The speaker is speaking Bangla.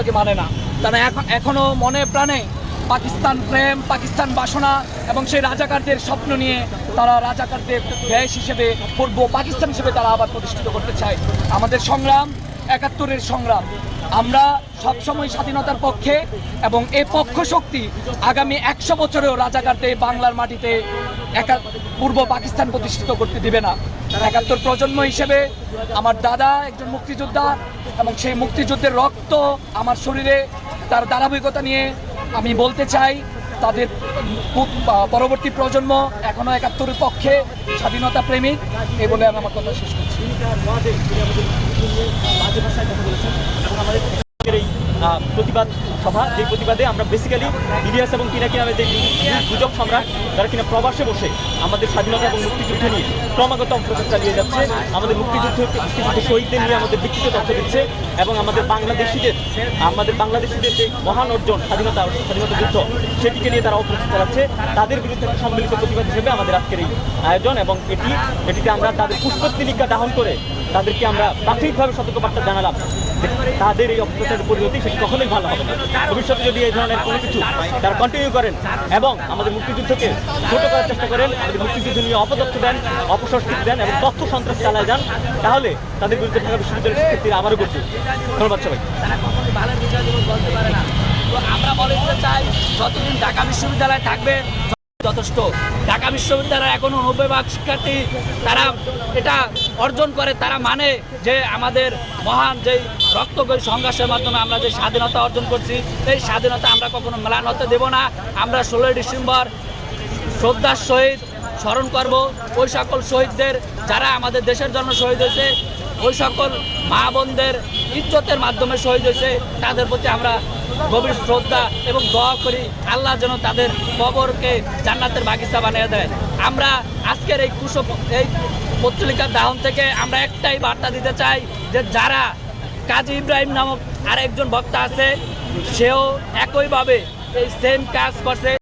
যুদ্ধকে মানে না। তারা এখন এখনও মনে প্রাণে পাকিস্তান প্রেম, পাকিস্তান বাসনা এবং সেই রাজাকারদের স্বপ্ন নিয়ে তারা রাজাকারদের দেশ হিসেবে, পূর্ব পাকিস্তান হিসেবে তারা আবার প্রতিষ্ঠিত করতে চায়। আমাদের সংগ্রাম একাত্তরের সংগ্রাম। আমরা সবসময় স্বাধীনতার পক্ষে এবং এ পক্ষ শক্তি আগামী একশো বছরেও রাজাকারদের বাংলার মাটিতে একা পূর্ব পাকিস্তান প্রতিষ্ঠিত করতে দিবে না। একাত্তর প্রজন্ম হিসেবে আমার দাদা একজন মুক্তিযোদ্ধা এবং সেই মুক্তিযুদ্ধের রক্ত আমার শরীরে, তার ধারাবাহিকতা নিয়ে আমি বলতে চাই, তাদের পরবর্তী প্রজন্ম এখনও একাত্তরের পক্ষে স্বাধীনতা প্রেমিক। এই বলে আমি আমার কথা শেষ করছি। প্রতিবাদ সভা যে প্রতিবাদে আমরা বেসিক্যালি ইলিয়াস এবং পিনাকি নামে যে গুজব সম্রাট, যারা কিনা প্রবাসে বসে আমাদের স্বাধীনতা এবং মুক্তিযুদ্ধ নিয়ে ক্রমাগত অগ্রসর চালিয়ে যাচ্ছে, আমাদের মুক্তিযুদ্ধ মুক্তিযুদ্ধ শহীদদের নিয়ে আমাদের বিকৃত তথ্য দিচ্ছে এবং আমাদের বাংলাদেশিদের আমাদের বাংলাদেশিদের যে মহান অর্জন, স্বাধীনতা স্বাধীনতা যুদ্ধ, সেটিকে নিয়ে তারা অগ্রসর চালাচ্ছে। তাদের বিরুদ্ধে সম্মিলিত প্রতিবাদ হিসেবে আমাদের আজকের এই আয়োজন এবং এটি, এটিতে আমরা তাদের পুষ্পতলিকা দাহন করে তাদেরকে আমরা প্রাথমিকভাবে সতর্কবার্তা জানালাম। তাদের এই অপপ্রচারের পরিণতি সেটি কখনোই ভালো হবে না। ভবিষ্যতে যদি এই ধরনের কোনো কিছু তারা কন্টিনিউ করেন এবং আমাদের মুক্তিযুদ্ধকে ছোট করার চেষ্টা করেন, আমাদের মুক্তিযুদ্ধ নিয়ে অপতথ্য দেন, অপসংস্কৃতি দেন এবং তথ্য সন্ত্রাস চালায় যান, তাহলে তাদের বিরুদ্ধে ঢাকা বিশ্ববিদ্যালয়ের শিক্ষার্থী আবারও করছে ধন্যবাদ সবাই আমরা বলে চাই, যতদিন ঢাকা বিশ্ববিদ্যালয় থাকবে, যথেষ্ট। ঢাকা বিশ্ববিদ্যালয়ের এখনও নব্বই ভাগ শিক্ষার্থী, তারা এটা অর্জন করে তারা মানে যে আমাদের মহান যেই রক্তকরী সংঘর্ষের মাধ্যমে আমরা যে স্বাধীনতা অর্জন করছি, এই স্বাধীনতা আমরা কখনো মেলান হতে দেব না। আমরা ষোলোই ডিসেম্বর শ্রদ্ধার সহিত স্মরণ করব। ওই সকল শহীদদের, যারা আমাদের দেশের জন্য শহীদ হয়েছে, ওই সকল মা বোনদের ইজ্জতের মাধ্যমে শহীদ হয়েছে, তাদের প্রতি আমরা গভীর শ্রদ্ধা এবং দোয়া করি। আল্লাহ যেন তাদের কবরকে জান্নাতের বাগিচা বানিয়ে দেয়। আমরা আজকের এই কুশ এই পত্রিকার দাহন থেকে আমরা একটাই বার্তা দিতে চাই যে যারা কাজী ইব্রাহিম নামক আরেকজন বক্তা আছে, সেও একইভাবে এই সেম কাজ করছে।